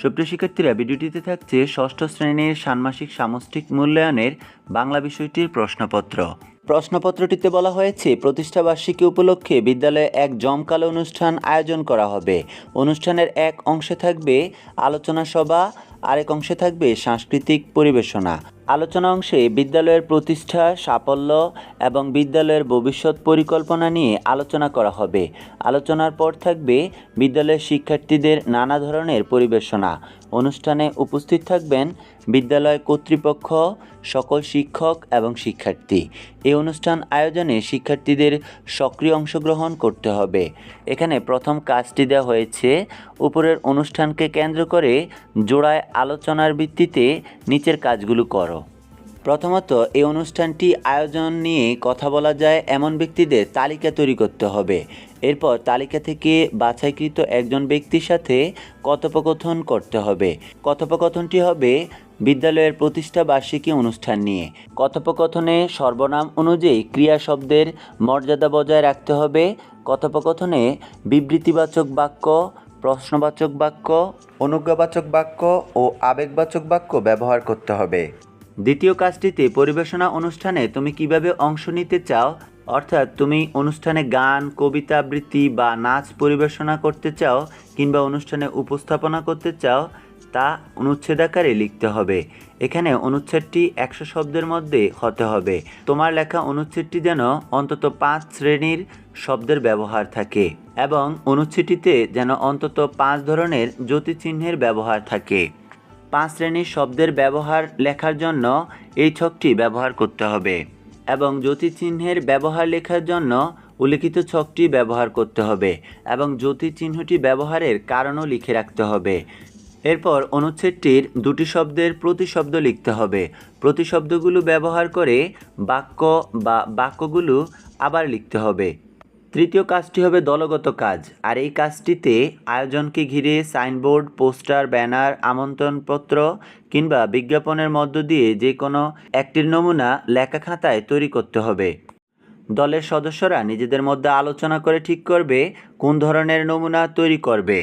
সুপ্রিয় শিক্ষার্থীরা ভিডিওটিতে থাকছে ষষ্ঠ শ্রেণির ষান্মাসিক সামষ্টিক মূল্যায়নের বাংলা বিষয়টির প্রশ্নপত্র। প্রশ্নপত্রটিতে বলা হয়েছে প্রতিষ্ঠাবার্ষিকী উপলক্ষে বিদ্যালয়ে এক জমকালো অনুষ্ঠান আয়োজন করা হবে। অনুষ্ঠানের এক অংশে থাকবে আলোচনা সভা, আরেক অংশে থাকবে সাংস্কৃতিক পরিবেশনা। আলোচনা অংশে বিদ্যালয়ের প্রতিষ্ঠা, সাফল্য এবং বিদ্যালয়ের ভবিষ্যৎ পরিকল্পনা নিয়ে আলোচনা করা হবে। আলোচনার পর থাকবে বিদ্যালয়ের শিক্ষার্থীদের নানা ধরনের পরিবেশনা। অনুষ্ঠানে উপস্থিত থাকবেন বিদ্যালয় কর্তৃপক্ষ, সকল শিক্ষক এবং শিক্ষার্থী। এই অনুষ্ঠান আয়োজনে শিক্ষার্থীদের সক্রিয় অংশগ্রহণ করতে হবে। এখানে প্রথম কাজটি দেওয়া হয়েছে উপরের অনুষ্ঠানকে কেন্দ্র করে জোড়ায় আলোচনার ভিত্তিতে নিচের কাজগুলো করো। প্রথমত, এই অনুষ্ঠানটি আয়োজন নিয়ে কথা বলা যায় এমন ব্যক্তিদের তালিকা তৈরি করতে হবে। এরপর তালিকা থেকে বাছাইকৃত একজন ব্যক্তির সাথে কথোপকথন করতে হবে। কথোপকথনটি হবে বিদ্যালয়ের প্রতিষ্ঠা বার্ষিকী অনুষ্ঠান নিয়ে। কথোপকথনে সর্বনাম অনুযায়ী ক্রিয়া শব্দের মর্যাদা বজায় রাখতে হবে। কথোপকথনে বিবৃতিবাচক বাক্য, প্রশ্নবাচক বাক্য, অনুজ্ঞাবাচক বাক্য ও আবেগবাচক বাক্য ব্যবহার করতে হবে। দ্বিতীয় কাজটিতে পরিবেশনা অনুষ্ঠানে তুমি কীভাবে অংশ নিতে চাও? অর্থাৎ তুমি অনুষ্ঠানে গান, কবিতা, আবৃত্তি বা নাচ পরিবেশনা করতে চাও কিংবা অনুষ্ঠানে উপস্থাপনা করতে চাও তা অনুচ্ছেদ আকারে লিখতে হবে। এখানে অনুচ্ছেদটি একশো শব্দের মধ্যে হতে হবে। তোমার লেখা অনুচ্ছেদটি যেন অন্তত পাঁচ শ্রেণির শব্দের ব্যবহার থাকে এবং অনুচ্ছেদটিতে যেন অন্তত পাঁচ ধরনের জ্যোতিচিহ্নের ব্যবহার থাকে। পাঁচ শ্রেণির শব্দের ব্যবহার লেখার জন্য এই ছকটি ব্যবহার করতে হবে এবং জ্যোতিচিহ্নের ব্যবহার লেখার জন্য উল্লিখিত ছকটি ব্যবহার করতে হবে এবং জ্যোতিচিহ্নটি ব্যবহারের কারণও লিখে রাখতে হবে। এরপর অনুচ্ছেদটির দুটি শব্দের প্রতিশব্দ লিখতে হবে। প্রতিশব্দগুলো ব্যবহার করে বাক্য বা বাক্যগুলো আবার লিখতে হবে। তৃতীয় কাজটি হবে দলগত কাজ, আর এই কাজটিতে আয়োজনকে ঘিরে সাইনবোর্ড, পোস্টার, ব্যানার, আমন্ত্রণপত্র কিংবা বিজ্ঞাপনের মধ্য দিয়ে যে কোনো একটির নমুনা লেখা খাতায় তৈরি করতে হবে। দলের সদস্যরা নিজেদের মধ্যে আলোচনা করে ঠিক করবে কোন ধরনের নমুনা তৈরি করবে।